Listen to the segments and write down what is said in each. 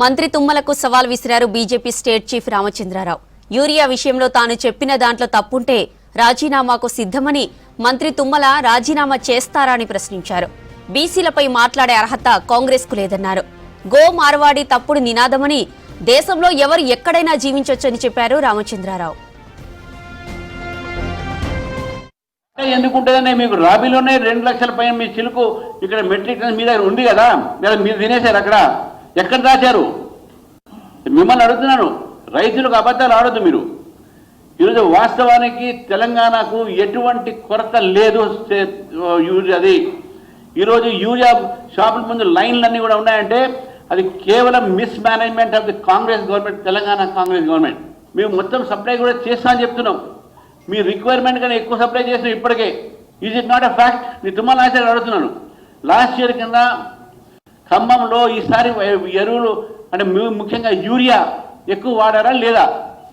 మంత్రి తుమ్మలకు సవాల్ విసిరారు BJP state chief Ramachandra Rao. Urea విషయంలో తాను చెప్పిన దాంట్లో తప్పుంటే రాజీనామాకు సిద్ధమని మంత్రి తుమ్మల రాజీనామా చేస్తారా అని ప్రశ్నించారు. బీసీలపై మాట్లాడే అర్హత కాంగ్రెస్కు లేదన్నారు. గో మార్వాడి తప్పుడు నినాదమని దేశంలో ఎవరు ఎక్కడైనా జీవించొచ్చని చెప్పారు రామచంద్రారావు. ఎందుకుంటుందనే మీకు రాబీలోనే రెండు లక్షల పైన మీ చిలుకు ఇక్కడ మెట్రిక్ మీ దగ్గర ఉంది కదా. మీరు తినేశారు అక్కడ. ఎక్కడ దాచారు? మిమ్మల్ని అడుగుతున్నాను. రైతులకు అబద్ధాలు ఆడొద్దు మీరు. ఈరోజు వాస్తవానికి తెలంగాణకు ఎటువంటి కొరత లేదు యూరియా అది. ఈరోజు యూరియా షాపుల ముందు లైన్లన్నీ కూడా ఉన్నాయంటే అది కేవలం mismanagement of the Congress government Telangana Congress government. మేము మొత్తం సప్లై కూడా చేస్తామని చెప్తున్నాం. మీ రిక్వైర్మెంట్ కన్నా ఎక్కువ సప్లై చేసినాం ఇప్పటికే. Is it not a fact మీ తుమ్మల నాయకులు అడుగుతున్నాను. లాస్ట్ ఇయర్ కింద ఖమ్మంలో ఈసారి ఎరువులు అంటే ముఖ్యంగా యూరియా ఎక్కువ వాడారా లేదా?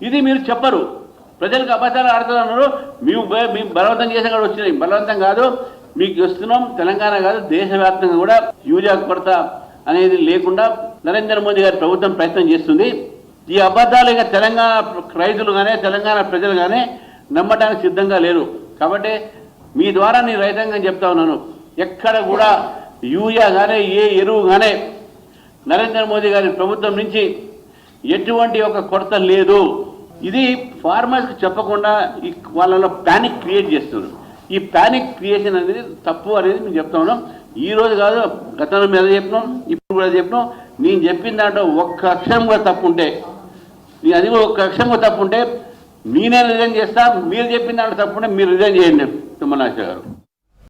ఇది మీరు చెప్పరు. ప్రజలకు అబద్ధాలు ఆడుతున్నారు. మేము మేము బలవంతం చేసే కూడా వచ్చినాయి. బలవంతం కాదు. మీకు వస్తున్నాం. తెలంగాణ కాదు. దేశవ్యాప్తంగా కూడా యూరియా కొరత అనేది లేకుండా నరేంద్ర మోదీ గారి ప్రభుత్వం ప్రయత్నం చేస్తుంది. ఈ అబద్ధాలు ఇక తెలంగాణ రైతులు కానీ తెలంగాణ ప్రజలు కానీ నమ్మడానికి సిద్ధంగా లేరు. కాబట్టి మీ ద్వారా నేను రైతాంగం చెప్తా ఉన్నాను. ఎక్కడ కూడా యూరియా కానీ ఏ ఎరువు కానీ నరేంద్ర మోదీ గారి ప్రభుత్వం నుంచి ఎటువంటి ఒక కొరత లేదు. ఇది ఫార్మర్స్కి చెప్పకుండా ఈ వాళ్ళలో ప్యానిక్ క్రియేట్ చేస్తున్నారు. ఈ ప్యానిక్ క్రియేషన్ అనేది తప్పు అనేది మేము చెప్తా ఉన్నాం. ఈ రోజు కాదు గతంలో మీద చెప్పినాం ఇప్పుడు కూడా చెప్పినాం. నేను చెప్పిన దాంట్లో ఒక్క అక్షరం కూడా తప్పు ఉంటే నేను అది కూడా ఒక్క అక్షరం కూడా తప్పు ఉంటే నేనే రిజైన్ చేస్తా మీరు చెప్పిన దాంట్లో తప్పు ఉంటే మీరు రిజైన్ చేయండి తుమ్మనాశ గారు.